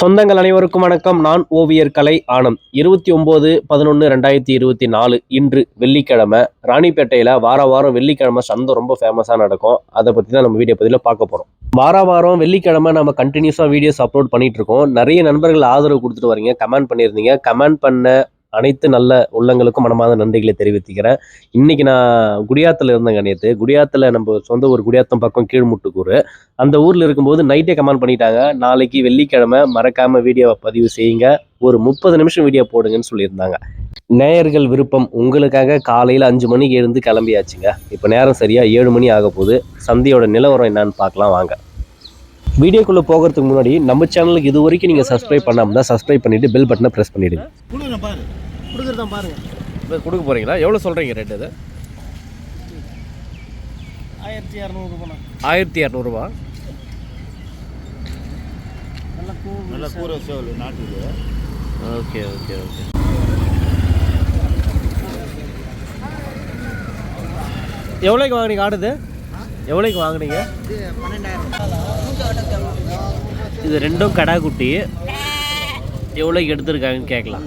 சொந்தங்கள் அனைவருக்கும் வணக்கம். நான் ஓவியர் கலை ஆனந்த். இருபத்தி ஒம்பது பதினொன்று ரெண்டாயிரத்தி இருபத்தி நாலு இன்று வெள்ளிக்கிழமை. ராணிப்பேட்டையில் வார வாரம் வெள்ளிக்கிழமை சந்தை ரொம்ப ஃபேமஸாக நடக்கும். அதை பற்றி தான் நம்ம வீடியோ பதிவில் பார்க்க போகிறோம் வார வாரம் வெள்ளிக்கிழமை நம்ம கண்டினியூஸாக வீடியோஸ் அப்லோட் பண்ணிகிட்ருக்கோம் இருக்கோம். நிறைய நண்பர்கள் ஆதரவு கொடுத்துட்டு வரீங்க. கமெண்ட் பண்ணியிருந்தீங்க. கமெண்ட் பண்ண அனைத்து நல்ல உள்ளங்களுக்கும் மனமார்ந்த நன்றிகளை தெரிவித்துக்கிறேன். இன்னைக்கு நான் குடியாத்தில் இருந்தேங்க நேற்று குடியாத்தில் நம்ம சொந்த ஊர் குடியாத்தம் பக்கம் கீழ்முட்டுக்கூர். அந்த ஊரில் இருக்கும்போது நைட்டே கமெண்ட் பண்ணிட்டாங்க. நாளைக்கு வெள்ளிக்கிழமை மறக்காம வீடியோவை பதிவு செய்யுங்க. ஒரு முப்பது நிமிஷம் வீடியோ போடுங்கன்னு சொல்லியிருந்தாங்க. நேயர்கள் விருப்பம் உங்களுக்காக காலையில் அஞ்சு மணிக்கு எழுந்து கிளம்பியாச்சுங்க. இப்போ நேரம் சரியா ஏழு மணி ஆக போகுது. சந்தையோட நிலவரம் என்னன்னு பார்க்கலாம் வாங்க. வீடியோக்குள்ளே போகிறதுக்கு முன்னாடி நம்ம சேனலுக்கு இது வரைக்கும் நீங்கள் சப்ஸ்கிரைப் பண்ணாமல் தான் சப்ஸ்கிரைப் பண்ணிவிட்டு பெல் பட்டனை ப்ரெஸ் பண்ணிவிடுங்க கொடுக்குறேன் பாரு கொடுக்குறதா பாருங்க. கொடுக்க போகிறீங்களா எவ்வளோ சொல்கிறீங்க ரேட் அது ஆயிரத்தி இரநூறு ரூபாய் ஆயிரத்தி இரநூறுபா நல்லா கூ நல்ல கூரை சேவல் நாட்டுக்கு ஓகே ஓகே ஓகே. எவ்வளோக்கு வாங்குனீங்க ஆடுது? எவ்வளோக்கு வாங்குனீங்க? இது இது ரெண்டும் கடா குட்டி எவ்வளோக்கு எடுத்திருக்காங்கன்னு கேட்கலாம்.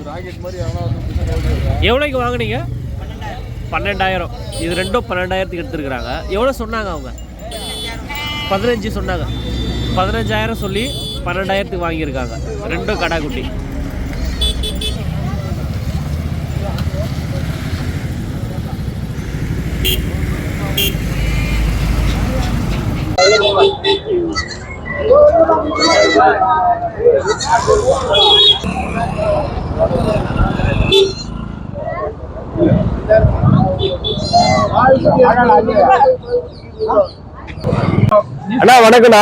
எவ்வளோக்கு வாங்கினீங்க? பன்னெண்டாயிரம். இது ரெண்டும் பன்னெண்டாயிரத்துக்கு எடுத்துருக்குறாங்க. எவ்வளோ சொன்னாங்க அவங்க? பதினஞ்சு சொன்னாங்க. பதினஞ்சாயிரம் சொல்லி பன்னெண்டாயிரத்துக்கு வாங்கியிருக்காங்க. ரெண்டும் கடா குட்டி அண்ணா வணக்கண்ணா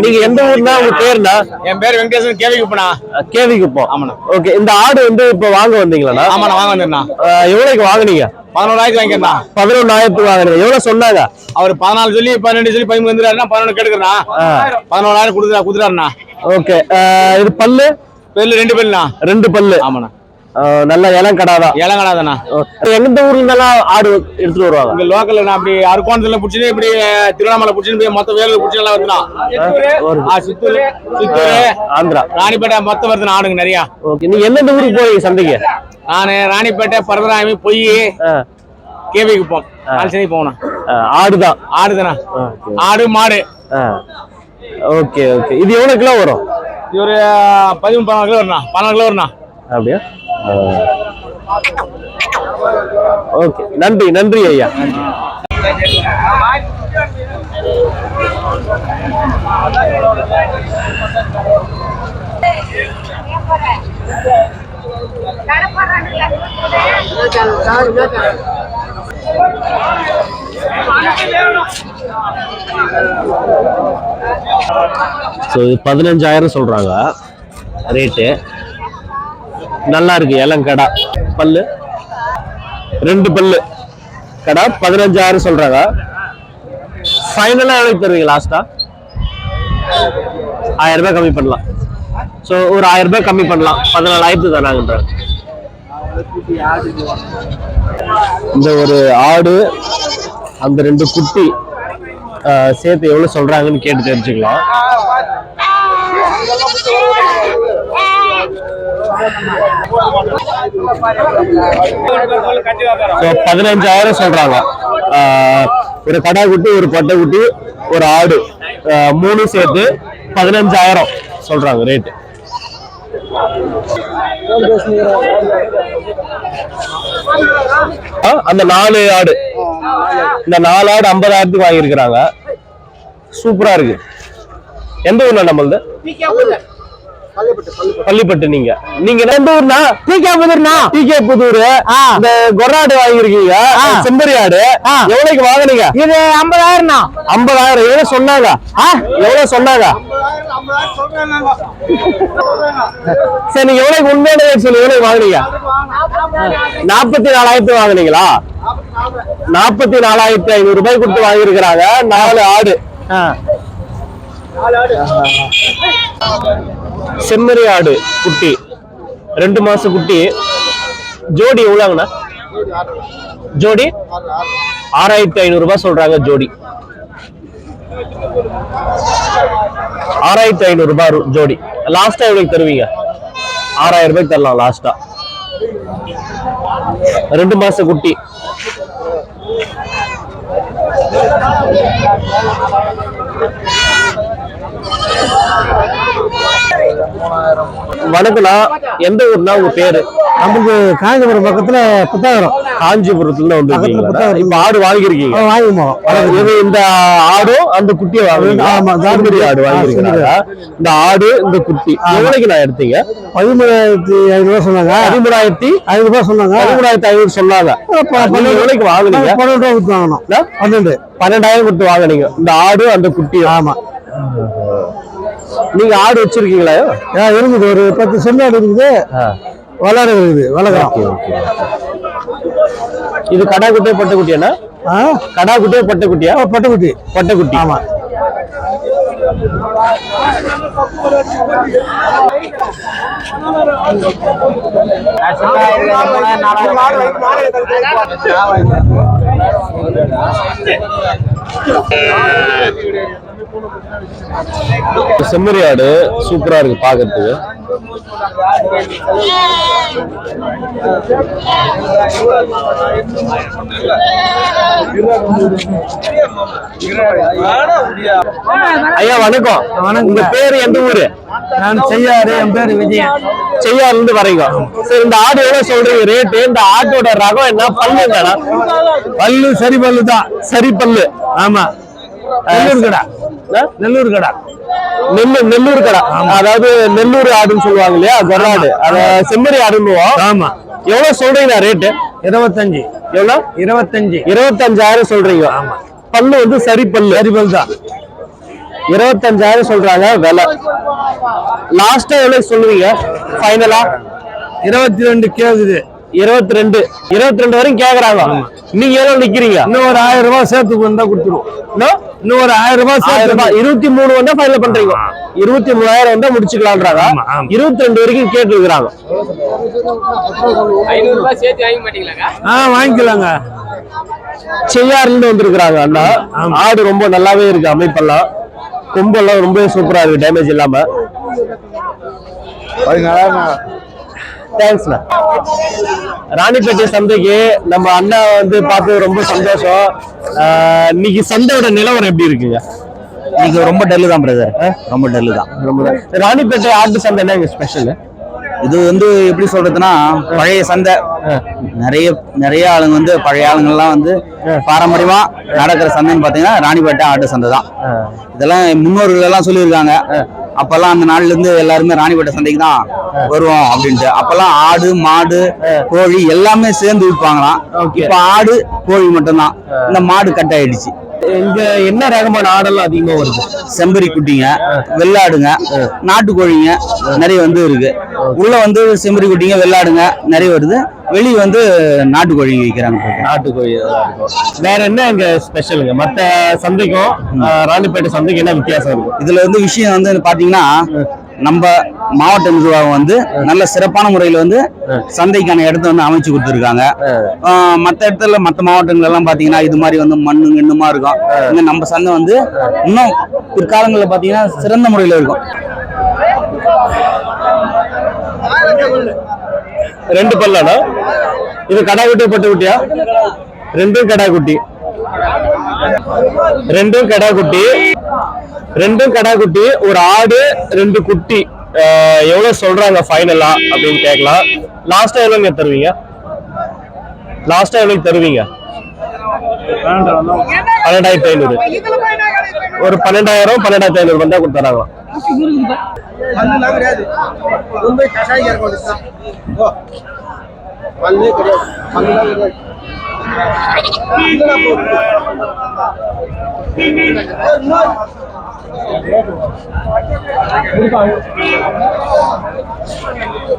நீங்க எந்த ஊர்னா உங்க பேருண்ணா? என் பேர் வெங்கடேசன் கேவிக்கு போனா கேவி குப்பம் ஆமாண்ணா. ஓகே இந்த ஆடு வந்து இப்ப வாங்க வந்தீங்களாண்ணா? ஆமாண்ணா வாங்க வந்துருண்ணா அஹ், எவ்வளவுக்கு வாங்குனீங்க? பதினோராயிரத்து வாங்கிருந்தா பதினொன்னாயிரத்துக்கு வாங்குனீங்க எவ்வளவு சொன்னாங்க? அவர் பதினாலு சொல்லி பன்னெண்டு சொல்லி பதிமூணு வந்துருக்காருன்னா பதினொன்று கெடுக்கிறா பதினோராயிரம் கொடுத்துறா கொடுத்துறாருண்ணா. ஓகே. இது பல்லு? பேர்ல ரெண்டு பேர்ண்ணா ரெண்டு பல்லு. ஆமாண்ணா. நல்ல இளம் கடாதான் இளங்கடாதாண்ணா எந்த ஊர்ல இருந்தெல்லாம் ஆடு எடுத்துட்டு வருவாங்க. இங்க லோக்கல்ல நான் அப்படி அருக்கோணத்துல பிடிச்சிட்டு இப்படி திருவண்ணாமலை பிடிச்சிட்டு போய் மொத்த வேலூர் பிடிச்சி எல்லாம் வருதுண்ணா. வருது. ஆ, சித்தூர். சித்தூர். ஆந்திரா. ராணிப்பேட்டை மொத்தம் வருதுண்ணா ஆடுங்க நிறையா. ஓகே நீங்க எந்தெந்த ஊருக்கு போறீங்க சந்தைக்கு? நான் ராணிப்பேட்டை பரதராமி பொய் கேவி குப்பம் நாலு சனி போகணும் ஆடுதான். ஓகே. ஆடு மாடு. Okay okay. இது எவ்வளவு கிலோ வரும்? இது ஒரு பதிமூணு பதினாலு கிலோ வருண்ணா பதினாலு கிலோ வருண்ணா அப்படியா? ஓகே நன்றி நன்றி ஐயா. ஸோ பதினஞ்சாயிரம் சொல்றாங்க ரேட்டு நல்லா இருக்கு இளங்கடா பல்லு. ரெண்டு பல்லு. கடா பதினஞ்சாயிரம் சொல்றாங்க. ஃபைனலா எவ்வளவு தருவீங்க லாஸ்டா ஆயிரம் ரூபாய் கம்மி பண்ணலாம். ஸோ ஒரு ஆயிரம் ரூபாய் கம்மி பண்ணலாம். பதினாலாயிரத்து தராங்கன்றாங்க இந்த ஒரு ஆடு அந்த ரெண்டு குட்டி சேர்த்து எவ்வளவு சொல்றாங்கன்னு கேட்டு தெரிஞ்சுக்கலாம். பதினஞ்சாயிரம் சொல்றாங்க. ஒரு கடா குட்டி ஒரு பட்டை குட்டி ஒரு ஆடு. மூணு சேர்த்து பதினஞ்சாயிரம் சொல்றாங்க ரேட்டு அந்த நாலு ஆடு. இந்த நாலு ஆடு ஐம்பதாயிரத்துக்கு வாங்கியிருக்கிறாங்க. சூப்பரா இருக்கு. எந்த ஊர்ல நம்மளது? பள்ளிப்பட்டு நீங்க. நீங்க எந்த ஊர்னா? டிகே புதூர்னா? டிகே புதூர். இந்த கொராடு வாங்கிருக்கீங்க செம்பரி ஆடு எவ்வளவுக்கு வாங்குனீங்க? இது ஐம்பதாயிரம்ண்ணா. ஐம்பதாயிரம். எவ்வளவு சொன்னாங்க? எவ்வளவு சொன்னாங்க? சரி நீங்க எவ்வளவு உண்மையான சொல்லி எவ்வளவு வாங்குனீங்க? நாற்பத்தி நாலாயிரத்து வாங்குனீங்களா? நாற்பத்தி நாலாயிரத்தி ஐநூறு ரூபாய் கொடுத்து வாங்கியிருக்கிறாங்க. நாலு ஆடு. செம்மறி ஆடு குட்டி. ரெண்டு மாசம் குட்டி. ஜோடி எவ்வளோங்கண்ணா ஜோடி? ஆறாயிரத்தி ஐநூறு ரூபாய் சொல்றாங்க ஜோடி. ஆறாயிரத்தி ஐநூறு ரூபாய் ஜோடி. லாஸ்டா எவ்வளவு தருவீங்க? ஆறாயிரம் ரூபாய்க்கு தரலாம் லாஸ்டா ரெண்டு மாச குட்டி. வணக்கம்ண்ணா எந்த ஊர்னா உங்க பேரு? நமக்கு காஞ்சிபுரம் பக்கத்துல புத்தகரம். காஞ்சிபுரத்துல? புத்தகம் இப்ப ஆடு வாங்கிருக்கீங்க வாங்கிப்போம் இது இந்த ஆடும் அந்த குட்டியை வாங்குறீங்க ஆமா, தான்புரி ஆடு வாங்கிருக்கீங்க இந்த ஆடு இந்த குட்டி எவ்வளவுக்கு நான் எடுத்தீங்க? பதிமூணாயிரத்தி ஐநூறு சொன்னாங்க. பதிமூணாயிரத்தி ஐநூறு ரூபாய் சொன்னாங்க. பதிமூணாயிரத்தி ஐநூறு சொன்னாங்க எவ்வளவுக்கு வாங்குனீங்க? பன்னெண்டு ரூபா கொடுத்து வாங்கணும்? பன்னெண்டு. பன்னெண்டாயிரம் கொடுத்து வாங்குனீங்க. இந்த ஆடு அந்த குட்டி. ஆமா. நீங்க ஆடு வச்சிருக்கீங்களா? ஆ, இருக்குது. ஒரு பத்து செம்மாடு இருக்குது. வளர இருக்குது. வளர்க்குறோம். இது கடா குட்டியா பட்ட குட்டியாண்ணா ஆ? கடா குட்டியா பட்ட குட்டியா பட்டுக்குட்டி. பட்ட குட்டி ஆமா செம்மறி ஆடு சூப்பரா இருக்கு பாக்குறதுக்கு. ஐயா வணக்கம். வணக்கம். உங்க பேரு எந்த ஊரு? நான் செய்யாரு என் பேர் விஜயன் செய்யாறுல இருந்து வரீங்க சரி இந்த ஆடு எவ்வளவு சொல்றீங்க? ரேட்டு இந்த ஆட்டோட ரகம் என்ன? பல்லு என்னடா? பல்லு சரி பல்லு. தான் சரி பல்லு ஆமா கடை? நெல்லூர் கடை. நெல்லூர் நெல்லூர் கடை. அதாவது நெல்லூர் ஆடுன்னு சொல்லுவாங்க இல்லையா கொராடு அத செம்மறி ஆடுன்னுவோம். ஆமா. எவ்வளவு சொல்றீங்க ரேட்டு இருபத்தஞ்சு. எவ்வளவு? இருபத்தஞ்சு. இருபத்தஞ்சாயிரம் சொல்றீங்க. பல்லு வந்து சரி பல்லு சரி பல்லு தான். இருபத்தஞ்சாயிரம் சொல்றாங்க விலை. லாஸ்டா எவ்வளவு சொல்லுவீங்க? ஃபைனலா இருபத்தி ரெண்டு கேக்குது. இருபத்தி ரெண்டு இருபத்தி ரெண்டு வரைக்கும் கேக்குறாங்க நீங்க எவ்வளவு நிக்கிறீங்க? இன்னும் ஒரு ஆயிரம் ரூபாய் சேர்த்து வந்தா கொடுத்துருவோம் இன்னும் இன்னும் ஒரு ஆயிரம் ரூபாய் ஆயிரம் சேர்த்து ரூபாய். இருபத்தி மூணு வந்தா ஃபைனல் பண்றீங்க. இருபத்தி மூணாயிரம் வந்தா ஆமா. இருபத்தி ரெண்டு வரைக்கும் கேட்டு இருக்கிறாங்க ஆ வாங்கிக்கலாங்க. செய்யாறுல இருந்து வந்திருக்கிறாங்க அண்ணா. ஆடு ரொம்ப நல்லாவே இருக்கு அமைப்பெல்லாம். கொம்பெல்லாம் ரொம்ப சூப்பரா இருக்கு டேமேஜ் இல்லாம. தேங்க்ஸ்ண்ணா ராணிப்பேட்டை சந்தைக்கு நம்ம அண்ணா வந்து பார்த்து ரொம்ப சந்தோஷம். இன்னைக்கு சந்தையோட நிலவரம் எப்படி இருக்குங்க? இன்னைக்கு ரொம்ப டல்லு தான் பிரதர் ரொம்ப டல்லு தான். ரொம்ப ராணிப்பேட்டை ஆட்டு சந்தை என்ன இங்க ஸ்பெஷல் இது வந்து எப்படி சொல்றதுன்னா பழைய சந்தை. நிறைய நிறைய ஆளுங்க வந்து பழைய ஆளுங்கள்லாம் வந்து பாரம்பரியமா நடக்கிற சந்தைன்னு பாத்தீங்கன்னா ராணிப்பேட்டை ஆட்டு சந்தை தான். இதெல்லாம் முன்னோர்கள் எல்லாம் சொல்லியிருக்காங்க அப்பெல்லாம் அந்த நாள்ல இருந்து எல்லாருமே ராணிப்பேட்டை சந்தைக்கு தான் வருவோம் அப்படின்ட்டு. அப்பெல்லாம் ஆடு மாடு கோழி எல்லாமே சேர்ந்து விற்பாங்களாம். இப்ப ஆடு கோழி மட்டும்தான். இந்த மாடு கட் ஆயிடுச்சு. இங்க என்ன ரகமான ஆடெல்லாம் அதிகமா வருது? செம்பரி குட்டிங்க வெள்ளாடுங்க நாட்டுக்கோழிங்க நிறைய வந்து இருக்கு. உள்ள வந்து செம்பரி குட்டிங்க வெள்ளாடுங்க நிறைய வருது. வெளியே வந்து நாட்டுக்கோழிங்க விற்கிறாங்க நாட்டுக்கோழி வேற என்ன இங்க ஸ்பெஷலுங்க மத்த சந்தைக்கும் ராணிப்பேட்டை சந்தைக்கு என்ன வித்தியாசம் இருக்கும் இதுல வந்து விஷயம் வந்து பாத்தீங்கன்னா நம்ம மாவட்ட நிர்வாகம் வந்து நல்ல சிறப்பான முறையில வந்து சந்தைக்கான இடத்த வந்து அமைச்சு கொடுத்துருக்காங்க. மற்ற இடத்துல மற்ற மாவட்டங்கள் எல்லாம் பாத்தீங்கன்னா இது மாதிரி வந்து மண்ணு கிண்ணுமா இருக்கும். இங்க நம்ம சந்தை வந்து இன்னும் பிற்காலங்களில் பாத்தீங்கன்னா சிறந்த முறையில இருக்கும். ரெண்டு பல்லானா இது கடா குட்டி பட்டு குட்டியா? ரெண்டும் கடா குட்டி. ரெண்டும் கடா குட்டி. ரெண்டும் கடா குட்டி ஒரு ஆடு ரெண்டு குட்டி. எவ்வளவு சொல்றாங்க ஃபைனலா அப்படின்னு கேட்கலாம். லாஸ்டா எவ்வளவுங்க தருவீங்க? லாஸ்டா எவ்வளவு தருவீங்க? பன்னெண்டாயிரத்தி ஐநூறு. ஒரு பன்னெண்டாயிரம் பன்னெண்டாயிரத்தி ஐநூறு வந்தா கொடுத்துறாங்களா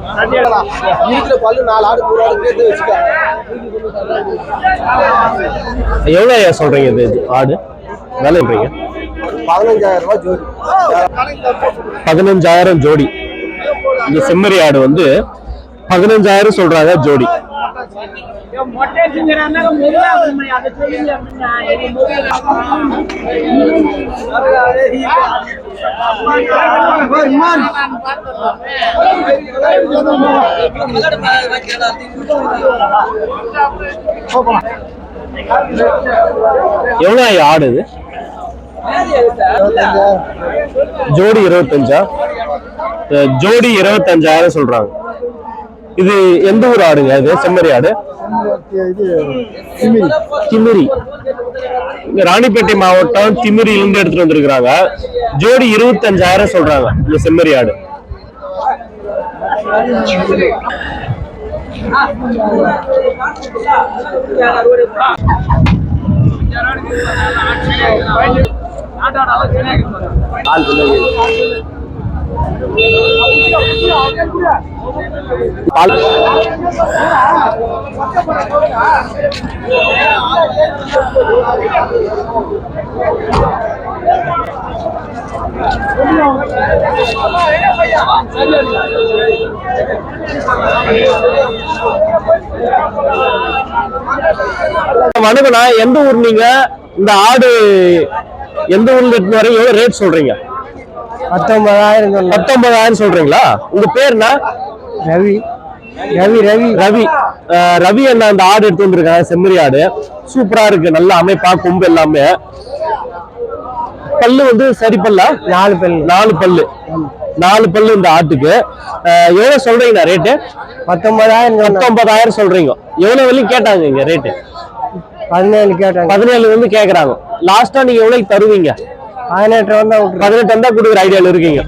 இருக்கிற பல்லு நாலு ஆடு மூணு ஆடு சேர்த்து வச்சுக்க எவ்வளவு சொல்றீங்க இது ஆடு? வேலை எப்படிங்க பதினஞ்சாயிரம் ரூபாய் ஜோடி. பதினஞ்சாயிரம் ஜோடி இந்த செம்மறி ஆடு வந்து பதினஞ்சாயிரம் சொல்றாங்க ஜோடி. எவ்வளோ ஆடு இது? ஜோடி இருபத்தஞ்சா? ஜோடி இருபத்தஞ்சாயிரம் சொல்றாங்க. இது எந்த ஊர் ஆடுங்க? இது செம்மறி ஆடு. திமிரி. ராணிப்பேட்டை மாவட்டம் திமிரியிலிருந்து எடுத்துட்டு வந்திருக்கிறாங்க. ஜோடி இருபத்தஞ்சாயிரம் சொல்றாங்க இந்த செம்மறி ஆடு. பால் வணக்கண்ணா எந்த ஊர் நீங்க? இந்த ஆடு எந்த ஊர்ல இருந்து வரையும் எவ்வளவு ரேட் சொல்றீங்க? பத்தொன்பதாயிரம். பத்தொன்பதாயிரம் சொல்றீங்களா? உங்க பேர்னா? ரவி. ரவி ரவி. ரவி. ரவி அண்ணா அந்த ஆடு எடுத்து வந்திருக்காங்க செம்மறி ஆடு. சூப்பரா இருக்கு நல்ல அமைப்பா கொம்பு எல்லாமே. பல்லு வந்து சரி பல்லா? நாலு பெண் நாலு பல்லு. நாலு பல்லு இந்த ஆட்டுக்கு. எவ்வளவு சொல்றீங்கண்ணா ரேட்டு? பத்தொன்பதாயிரம். பத்தொன்பதாயிரம் சொல்றீங்க. எவ்வளவு வரையும் கேட்டாங்க இங்க ரேட்டு? பதினேழு கேட்டாங்க. பதினேழு வந்து கேக்குறாங்க. லாஸ்டா நீங்க எவ்வளவு தருவீங்க? பதினெட்டு வந்தா பதினெட்டு வந்தா கொடுக்குற ஐடியால இருக்கீங்க.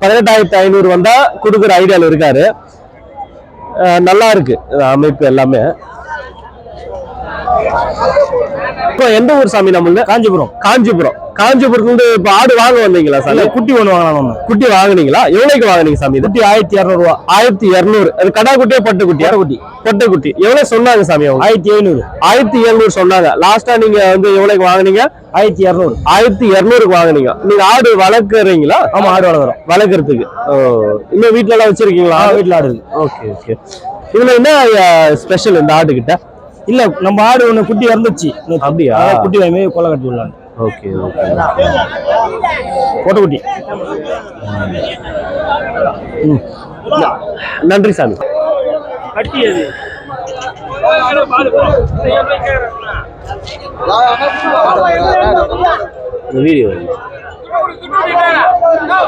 பதினெட்டாயிரத்தி ஐநூறு வந்தா கொடுக்குற ஐடியால இருக்காரு. நல்லா இருக்கு. அமைப்பு எல்லாமே. இப்போ எந்த ஊர் சாமி நம்மள காஞ்சிபுரம். காஞ்சிபுரம். காஞ்சிபுரத்துல இருந்து இப்ப ஆடு வாங்க வந்தீங்களா சாமி? குட்டி ஒண்ணு வாங்கலாம் குட்டி வாங்குனீங்களா? எவ்வளவுக்கு வாங்குனீங்க சாமி குட்டி ஆயிரத்தி இருநூறு ஆயிரத்தி இருநூறு. அது கடா குட்டியா பட்டு குட்டியா குட்டி பட்டு குட்டி எவ்வளவு சொன்னாங்க சாமி அவங்க? ஆயிரத்தி எழுநூறு. ஆயிரத்தி எழுநூறு சொன்னாங்க. லாஸ்டா நீங்க வந்து எவ்வளவுக்கு வாங்குனீங்க? ஆயிரத்தி இருநூறு. ஆயிரத்தி இருநூறுக்கு வாங்குனீங்க. நீங்க ஆடு வளர்க்குறீங்களா? ஆமா ஆடு வளர்க்குறோம். வளர்க்கறதுக்கு. இன்னும் வீட்ல எல்லாம் வச்சிருக்கீங்களா வீட்ல ஆடு ஓகே ஓகே. இதுல என்ன ஸ்பெஷல் இந்த ஆடு கிட்ட இல்ல நம்ம ஆடு ஒண்ணு குட்டி இறந்துச்சு. அப்படியா? குட்டி வாங்கி கொலை கட்டி விடலாம் ஓகே ஓகே போட்ட குட்டி நன்றி சாமி. இந்த வீடியோ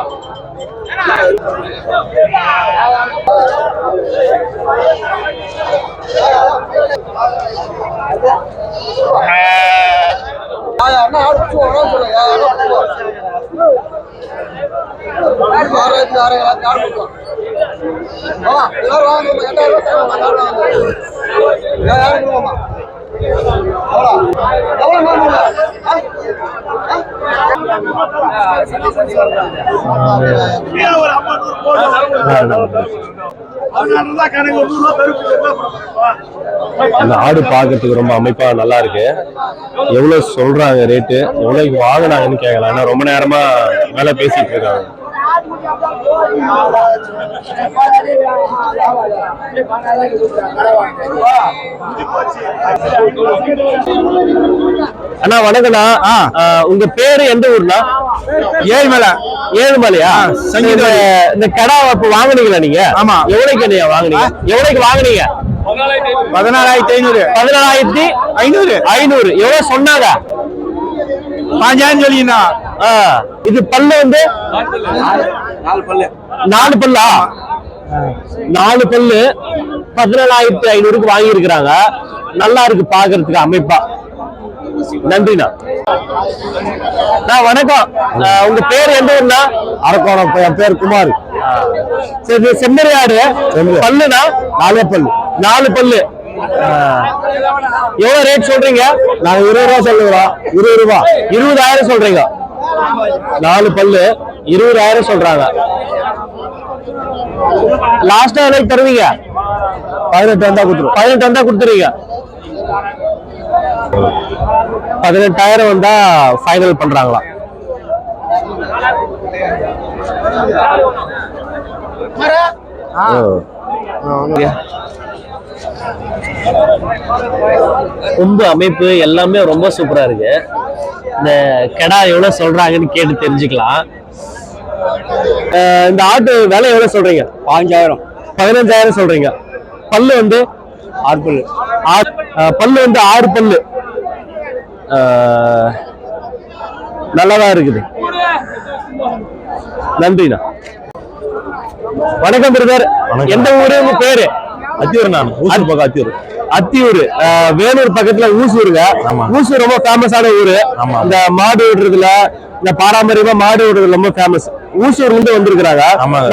அந்த ஆடு பார்க்கறதுக்கு ரொம்ப அமைப்பா நல்லா இருக்கு. எவ்வளவு சொல்றாங்க ரேட்டு எவ்வளவு வாங்கினாங்கன்னு கேட்கலாம் ஏன்னா ரொம்ப நேரமா வேலை பேசிட்டு இருக்காங்க. அண்ணா வணக்கண்ணா ஆஹ், உங்க பேரு எந்த ஊர்னா ஏழுமலை. ஏழுமலையா? இந்த இந்த கடா அப்ப வாங்குனீங்களா நீங்க? ஆமா. எவ்வளவுக்கு நீங்க வாங்குனீங்க? எவ்வளவுக்கு வாங்குனீங்க? பதினாலாயிரத்தி ஐநூறு. பதினாலாயிரத்தி ஐநூறு. ஐநூறு. எவ்வளவு சொன்னாங்க? பாஞ்சாயிரம் ஆ, இது பல்லு வந்து? நாலு பல்லா. நாலு பல்லு? பதினேழாயிரத்தி ஐநூறுக்கு வாங்கி இருக்கிறாங்க நல்லா இருக்கு பாக்குறதுக்கு அமைப்பா. நன்றிண்ணா. வணக்கம். உங்க பேர் எந்த ஊர்னா அரக்கோணம் என் பேர் குமார். சரி இது செம்மறி. ஆடு பல்லுனா நாலே பல்லு. நாலு பல்லு. எவ்வளவு ரேட் சொல்றீங்க? நாங்க இருபது ரூபா சொல்லுறோம் இருபது ரூபா. இருபதாயிரம் சொல்றீங்க. நாலு பல்லு. இருபதாயிரம் சொல்றாங்க. லாஸ்டா எனக்கு தருவீங்க? பதினெட்டு வந்தா கொடுத்துரும் பதினெட்டு வந்தா கொடுத்துருவீங்க. பதினெட்டாயிரம் வந்தா ஃபைனல் பண்றாங்களா. கொம்பு அமைப்பு எல்லாமே ரொம்ப சூப்பரா இருக்கு. இந்த கெடா எவ்வளவு சொல்றாங்கன்னு கேட்டு தெரிஞ்சுக்கலாம். இந்த ஆட்டு விலை எவ்வளவு சொல்றீங்க? பாஞ்சாயிரம் பதினஞ்சாயிரம் சொல்றீங்க. பல்லு வந்து? ஆறு பல்லு. பல்லு வந்து ஆறு பல்லு. அஹ் நல்லாதான் இருக்குது. நன்றிண்ணா. வணக்கம் பிரதர். எந்த ஊரு பேரு? அத்தியூர் நான் ஊசூர் பக்கம் அத்தியூர். அத்தியூர் வேலூர் பக்கத்துல ஊசூருங்க. ஊசூர் ரொம்ப ஃபேமஸான ஊரு. இந்த மாடு விடுறதுல இந்த பாரம்பரியமா மாடு விடுறது ரொம்ப ஃபேமஸ் ஊசூர்ல இருந்து வந்திருக்கிறாங்க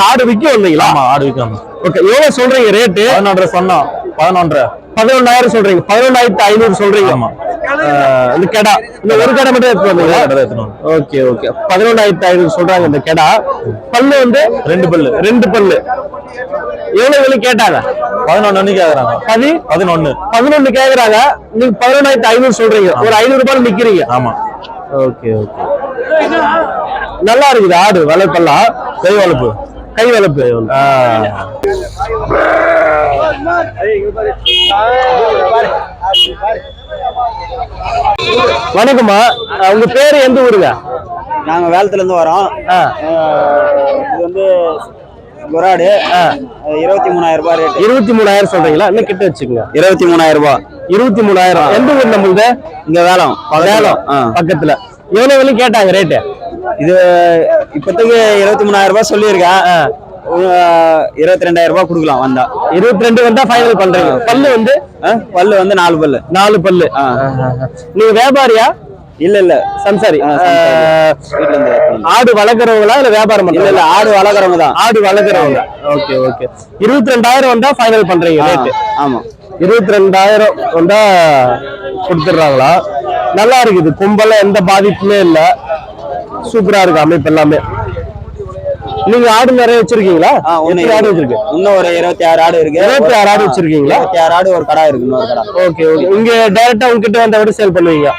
ஆடு விக்க வந்தீங்களா ஆமா ஆடு விற்கும். ஓகே எவ்வளவு சொல்றீங்க ரேட்டு பதினொன்றரை சொன்னோம். பதினொன்றரை. பதினொன்னாயிரம் சொல்றீங்க. பதினொன்னாயிரத்தி ஐநூறு சொல்றீங்க. ஆமா. இந்த கெடா இந்த ஒரு கடை மட்டும் எடுத்து வந்தீங்களா எடுத்துனோம் ஓகே ஓகே பதினொன்னாயிரத்தி ஐநூறு சொல்றாங்க இந்த கெடா பல்லு வந்து ரெண்டு பல்லு ரெண்டு பல்லு எவ்வளவு விலை கேட்டாங்க பதினொன்னு கேக்குறாங்க பதி பதினொன்னு பதினொன்னு கேக்குறாங்க நீங்க பதினொன்னாயிரத்தி ஐநூறு சொல்றீங்க ஒரு ஐநூறு ரூபாய் நிக்கிறீங்க ஆமா ஓகே ஓகே நல்லா இருக்குது ஆடு வளர்ப்பெல்லாம் கை வளர்ப்பு கை வளர்ப்பு ஆ. வணக்கம்மா. உங்க பேரு எந்த ஊருங்க? நாங்க வேலத்துல இருந்து வரோம் இது வந்து குராடு இருபத்தி மூணாயிரம் ரூபாய் ரேட் இருபத்தி மூணாயிரம் சொல்றீங்களா? இன்னும் கிட்ட வச்சுக்கோங்க. இருபத்தி மூணாயிரம் ரூபாய். இருபத்தி மூணாயிரம். எந்த ஊர் நம்மளுது? இங்க வேலம் சேலம் பக்கத்துல. எவ்வளவு கேட்டாங்க ரேட்டு? இது இப்போதைக்கு இருபத்தி மூணாயிரம் ரூபாய் சொல்லியிருக்கேன். இருபத்தி ரெண்டாயிரம் ரூபாய் கொடுக்கலாம் வந்தா. இருபத்தி ரெண்டு வந்தா ஃபைனல் பண்றீங்க. பல்லு வந்து? பல்லு வந்து நாலு பல்லு. நாலு பல்லு. நீங்க வியாபாரியா? இல்ல இல்ல. சம்சாரி. ஆடு வளர்க்குறவங்களா இல்ல வியாபாரம் இல்ல இல்ல. ஆடு வளர்க்குறவங்க தான். ஆடு வளர்க்குறவங்க. Okay okay. இருபத்தி ரெண்டாயிரம் வந்தா ஃபைனல் பண்றீங்க ரேட்டு ஆமா. இருபத்தி ரெண்டாயிரம் வந்தா கொடுத்துடுறாங்களா நல்லா இருக்குது. கும்பல எந்த பாதிப்புமே இல்ல. சூப்பரா இருக்கு அமைப்பு எல்லாமே. நீங்க ஆடு நிறைய வச்சிருக்கீங்களா? எத்தனை ஆடு வச்சிருக்கு? இன்னும் ஒரு இருபத்தி ஆறு ஆடு இருக்கு. இருபத்தி ஆறு ஆடு வச்சிருக்கீங்களா? இருபத்தி ஆறு ஆடு ஒரு கடா இருக்கு இன்னொரு கடா. Okay okay. இங்க டைரக்டா உங்ககிட்ட வந்தா விட சேல் பண்ணுவீங்க.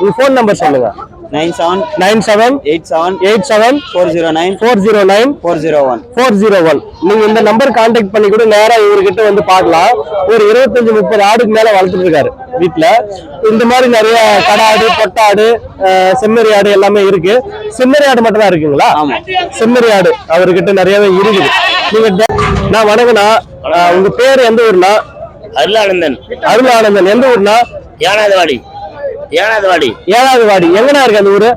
உங்க ஃபோன் நம்பர் சொல்லுங்க. Nine seven nine seven eight seven eight seven four zero nine four zero nine four zero one. Four zero one. நீங்க இந்த நம்பர் கான்டாக்ட் பண்ணி கூட நேரா இவர்கிட்ட வந்து பார்க்கலாம். ஒரு இருபத்தஞ்சு முப்பது ஆடுக்கு மேல வளர்த்துட்டு இருக்காரு வீட்டுல இந்த மாதிரி நிறைய கடாடு பொட்டாடு செம்மறி ஆடு எல்லாமே இருக்கு. செம்மறி ஆடு மட்டும் தான் இருக்குங்களா. செம்மறி ஆடு அவர்கிட்ட நிறையவே இருக்குது. நீங்க நான் வணக்கண்ணா அஹ், உங்க பேர் எந்த ஊர்னா அருளானந்தன். அருளானந்தன். எந்த ஊர்னா ஏனாதவாடி ஏனாதவாடி ஏழாவது வாடி. எங்கண்ணா இருக்கு அந்த ஊரு?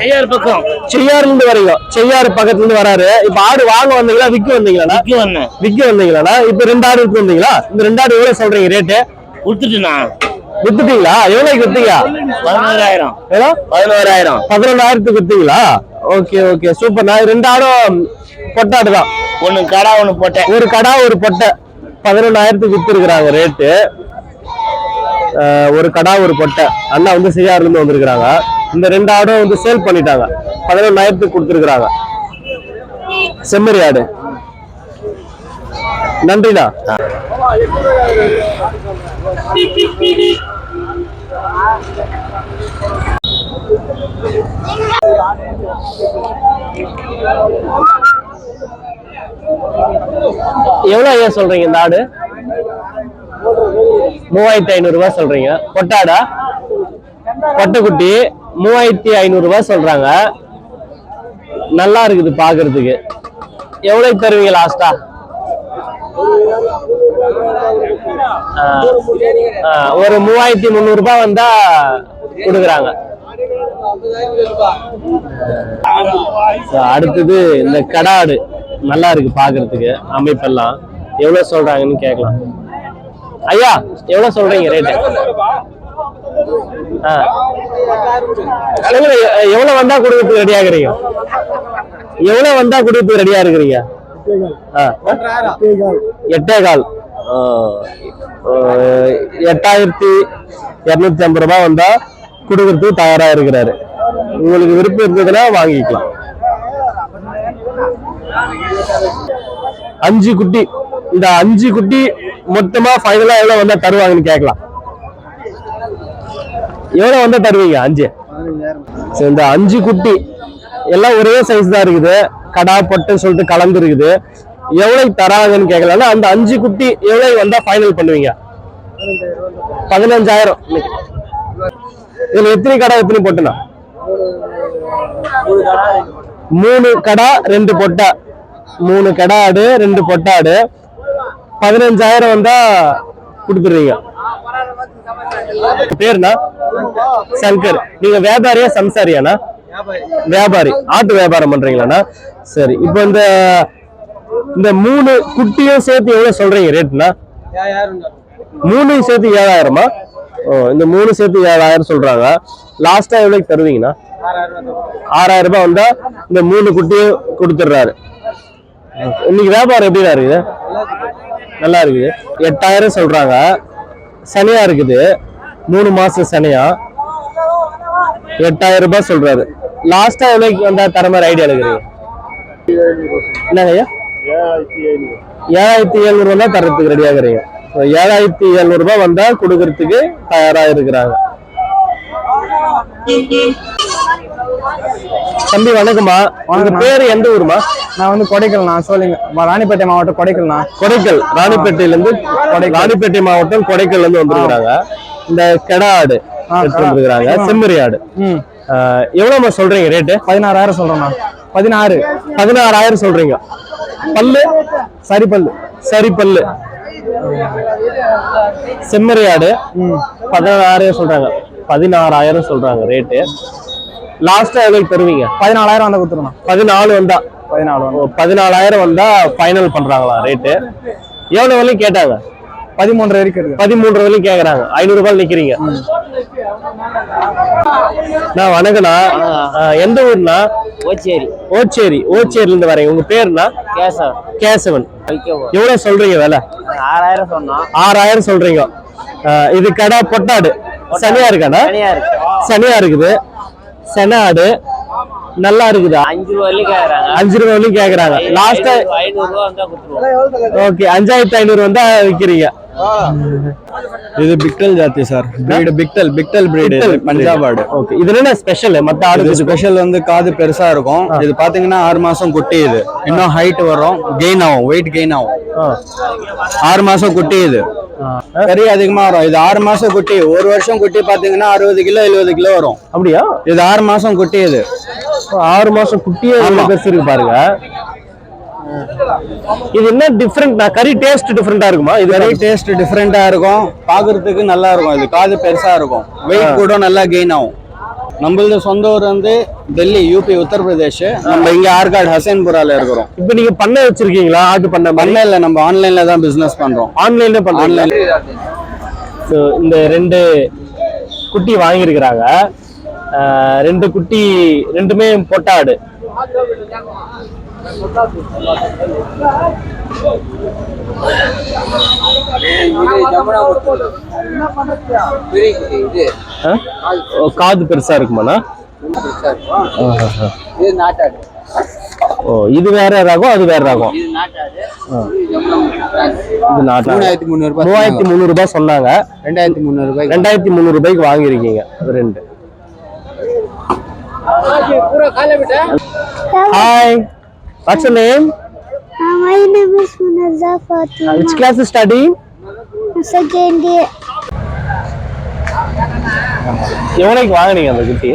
செய்யார் பக்கம். செய்யாறுல இருந்து வரீங்க. செய்யாறு பக்கத்துல இருந்து வராரு. இப்ப ஆடு வாங்க வந்தீங்களா விக்க வந்தீங்களா விற்க வந்தேன். விக்க வந்தீங்களா இப்ப ரெண்டு ஆடு விற்க வந்தீங்களா? இந்த ரெண்டு ஆடு எவ்வளவு சொல்றீங்க ரேட்டு? கொடுத்துட்டுண்ணா. வித்துட்டீங்களா எவ்வளவுக்கு வித்தீங்க பதினோராயிரம். ஏதோ பதினோராயிரம். பதினொன்றாயிரத்துக்கு வித்தீங்களா ஓகே ஓகே. சூப்பர். நான் ரெண்டு ஆடும் பொட்டாடு தான் ஒண்ணு கடா ஒண்ணு போட்டேன் ஒரு கடா ஒரு பொட்டை. பதினொன்றாயிரத்துக்கு வித்துருக்குறாங்க ரேட்டு. ஒரு கடா ஒரு பொட்டை. அண்ணா வந்து செய்யாறுல இருந்து வந்திருக்கிறாங்க. இந்த ரெண்டு ஆடும் வந்து சேல் பண்ணிட்டாங்க. பதினொன்றாயிரத்துக்கு கொடுத்துருக்குறாங்க. செம்மறி ஆடு. நன்றிண்ணா எவ்வளோ ஐயா சொல்றீங்க இந்த ஆடு? மூவாயிரத்தி ஐநூறுரூவா சொல்கிறீங்க கொட்டாடா பொட்டாடா? பொட்டைக்குட்டி மூவாயிரத்தி ஐநூறுரூவா சொல்கிறாங்க நல்லா இருக்குது பார்க்குறதுக்கு எவ்வளோ தருவீங்க லாஸ்டா ஒரு மூவாயிரத்தி முந்நூறு வந்தா கொடுக்குறாங்க. அடுத்தது இந்த கடாடு. நல்லா இருக்கு பாக்குறதுக்கு. அமைப்பெல்லாம். எவ்வளவு சொல்றாங்கன்னு கேட்கலாம். ஐயா எவ்வளவு சொல்றீங்க ரேட்டு எவ்வளவு வந்தா கொடுக்கறதுக்கு ரெடியா இருக்கிறீங்க எவ்வளவு வந்தா கொடுக்கறதுக்கு ரெடியா இருக்கிறீங்க? ஆ. எட்டே கால். எட்டாயிரத்தி இரநூத்தி ஐம்பது ரூபாய் வந்தா கொடுக்கறதுக்கு தயாரா இருக்கிறாரு. உங்களுக்கு விருப்பம் இருந்ததுன்னா வாங்கிக்கலாம். அஞ்சு குட்டி இந்த அஞ்சு குட்டி மொத்தமா ஃபைனலா எவ்வளவு வந்தா தருவாங்கன்னு கேட்கலாம். எவ்வளவு வந்தா தருவீங்க? அஞ்சு. சரி, இந்த அஞ்சு குட்டி எல்லாம் ஒரே சைஸ் தான் இருக்குது. கடா பொட்டுன்னு சொல்லிட்டு கலந்து இருக்குது எவ்வளவு தராங்கன்னு கேட்கலாம் அந்த அஞ்சு குட்டி எவ்வளவு வந்தா ஃபைனல் பண்ணுவீங்க? பதினஞ்சாயிரம். இதுல எத்தனை கடை எத்தனை பொட்டுனா மூணு கடா ரெண்டு பொட்டா. மூணு கடா ஆடு ரெண்டு பொட்டாடு பதினஞ்சாயிரம் வந்தா கொடுத்துருவீங்க பேருண்ணா? சங்கர். நீங்க வியாபாரியா சம்சாரியாண்ணா? வியாபாரி. ஆட்டு வியாபாரம் பண்றீங்களாண்ணா? சரி இப்போ இந்த இந்த மூணு குட்டியும் சேர்த்து எவ்வளவு சொல்றீங்க ரேட்னா மூணையும் சேர்த்து ஏழாயிரமா? ஓ இந்த மூணு சேர்த்து ஏழாயிரம் சொல்றாங்க. லாஸ்டா எவ்வளவு தருவீங்கண்ணா? ஆறாயிரம் ரூபாய் வந்தா இந்த மூணு குட்டியும் கொடுத்துட்றாரு. இன்னைக்கு வியாபாரம் எப்படிண்ணா இருக்குது? நல்லா இருக்குது. எட்டாயிரம் சொல்றாங்க. சனியா இருக்குது. மூணு மாசம் சனியா. எட்டாயிரம் ரூபாய் சொல்றாரு. லாஸ்டா எவ்வளவுக்கு வந்தா தர மாதிரி ஐடியா எடுக்கிறீங்க என்னங்க ஐயா? ஏழாயிரத்தி எழுநூறு ரூபாய் தான் தரத்துக்கு ரெடியாக இருக்கிறீங்க. ஏழாயிரத்தி எழுநூறு ரூபாய் வந்தா கொடுக்கறதுக்கு தயாரா இருக்கிறாங்க. தம்பி வணக்கம்மா. உங்க பேரு எந்த ஊருமா நான் வந்து கொடைக்கல்ண்ணா சோழிங்க ராணிப்பேட்டை மாவட்டம் கொடைக்கல்ண்ணா கொடைக்கல் ராணிப்பேட்டையில இருந்து ராணிப்பேட்டை மாவட்டம் கொடைக்கல்ல இருந்து வந்திருக்கிறாங்க. இந்த கெடா ஆடு செம்மறி ஆடு எவ்வளவுமா சொல்றீங்க ரேட்டு பதினாறாயிரம் சொல்றேண்ணா பதினாறு. பதினாறாயிரம் சொல்றீங்க. பல்லு? சரி பல்லு சரி பல்லு செம்மறி ஆடு பதினாறாயிரம் சொல்றாங்க. பதினாறாயிரம் சொல்றாங்க ரேட்டு லாஸ்டா எவ்வளவு தருவீங்க? பதினாலாயிரம் வந்தா கொடுத்துருண்ணா பதினாலு வந்தா? பதினாலு பதினாலாயிரம் வந்தா ஃபைனல் பண்றாங்களா ரேட்டு எவ்வளவு வரையும் கேட்டாங்க? பதிமூன்று வரைக்கும் பதிமூன்று வரையும் கேக்குறாங்க. ஐநூறு ரூபாய் நிக்கிறீங்க. நான் வணக்கண்ணா எந்த ஊர்னா ஓச்சேரி. ஓச்சேரி. ஓச்சேரில இருந்து வரீங்க. உங்க பேருனா கேசவன். கேசவன். எவ்வளவு சொல்றீங்க விலை? ஆறாயிரம் சொன்னோம். ஆறாயிரம் சொல்றீங்க. இது கடை பொட்டாடு. சனியா இருக்காண்ணா? சனியா இருக்குது. சென ஆடு நல்லா இருக்குதா? அஞ்சு ரூபா வரையும் கேக்குறாங்க. லாஸ்டா ஓகே அஞ்சாயிரத்தி ஐநூறு வந்தா விக்கிறீங்க. இது Beetal ஜாத்தி sir breed Beetal Beetal breed Punjab ஆடு ஓகே இது என்ன ஸ்பெஷல் மத்த ஆடு ஸ்பெஷல் வந்து காது பெருசா இருக்கும். இது பாத்தீங்கன்னா ஆறு மாசம் குட்டி இது. இன்னும் ஹைட் வரும். கெயின் ஆகும். வெயிட் கெயின் ஆகும். ஆறு மாசம் குட்டி இது. கறி அதிகமா வரும். இது ஆறு மாசம் குட்டி. ஒரு வருஷம் குட்டி பாத்தீங்கன்னா அறுபது கிலோ எழுபது கிலோ வரும். அப்படியா? இது ஆறு மாசம் குட்டி இது. ஆறு மாசம் குட்டியே. பெருசு இருக்கு பாருங்க. இது என்ன டிஃப்ரெண்ட் கறி டேஸ்ட் டிஃப்ரெண்டா இருக்குமா? இது கறி டேஸ்ட் டிஃப்ரெண்டா இருக்கும். பாக்குறதுக்கு நல்லா இருக்கும். இது காது பெருசா இருக்கும். வெயிட் கூட நல்லா கெயின் ஆகும். நம்மளது சொந்த ஊர் வந்து டெல்லி யூபி உத்தரப்பிரதேஷ். நம்ம இங்க ஆர்காட் ஹசன்புரால இருக்கிறோம். இப்போ நீங்க பண்ணை வச்சிருக்கீங்களா? ஆட்டு பண்ணை மாதிரி? பண்ணையில நம்ம ஆன்லைன்ல தான் பிசினஸ் பண்றோம். ஆன்லைன்ல பண்றீங்களா? ஆன்லைன் ஸோ இந்த ரெண்டு குட்டி வாங்கியிருக்கிறாங்க. ரெண்டு குட்டி ரெண்டுமே பொட்டாடு. காது பெருசா இருக்குமாண்ணா? ஓ இது வேற ரகம் அது வேற ரகம். இது நாட்டு மூணாயிரத்தி முந்நூறு மூவாயிரத்தி முந்நூறு ரூபாய் சொன்னாங்க. ரெண்டாயிரத்தி முந்நூறு ரூபாய் ரெண்டாயிரத்தி முந்நூறு ரூபாய்க்கு வாங்கியிருக்கீங்க. அது ரெண்டு. Hi. What's your name Uh, my name is Munazza Fatima. Which class study Second year. எவ்வளோக்கு வாங்குனீங்க அந்த குட்டி?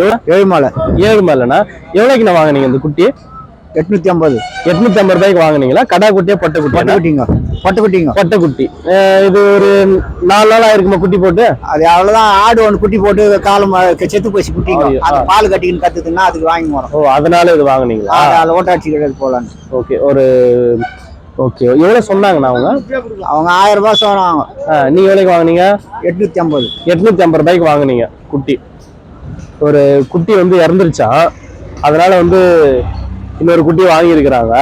எவ்வளோ ஏழுமலை. ஏழு மேலண்ணா எவ்வளோக்கு நான் வாங்குனீங்க அந்த குட்டி? எட்நூத்தி ஐம்பது. எட்நூத்தி ஐம்பது ரூபாய்க்கு வாங்குனீங்களா? கடா குட்டியா பொட்டை குட்டி குட்டிங்க. பட்டு குட்டிங்க பொட்டை குட்டி அஹ் இது ஒரு நாலு நாள் ஆயிருக்குமா குட்டி போட்டு? அது அவ்வளவுதான். ஆடு ஒன்று குட்டி போட்டு காலம் செத்து போச்சு குட்டிங்க. ஆ. பால் கட்டிக்கின்னு கத்துதுன்னா அதுக்கு வாங்கி வரோம். ஓ அதனால இது வாங்குனீங்களா? அதை ஓட்டாட்சி கிடையாது போலான்னு. ஓகே ஒரு ஓகே. எவ்வளோ சொன்னாங்கண்ணா அவங்க? அவங்க ஆயிரம் ரூபாய் சொன்னாங்க. ஆ, நீங்க எவ்வளோக்கு வாங்குனீங்க? எட்நூத்தி ஐம்பது எட்நூத்தி ஐம்பது ரூபாய்க்கு வாங்குனீங்க குட்டி. ஒரு குட்டி வந்து இறந்துருச்சான் அதனால வந்து இன்னொரு குட்டி வாங்கியிருக்கிறாங்க.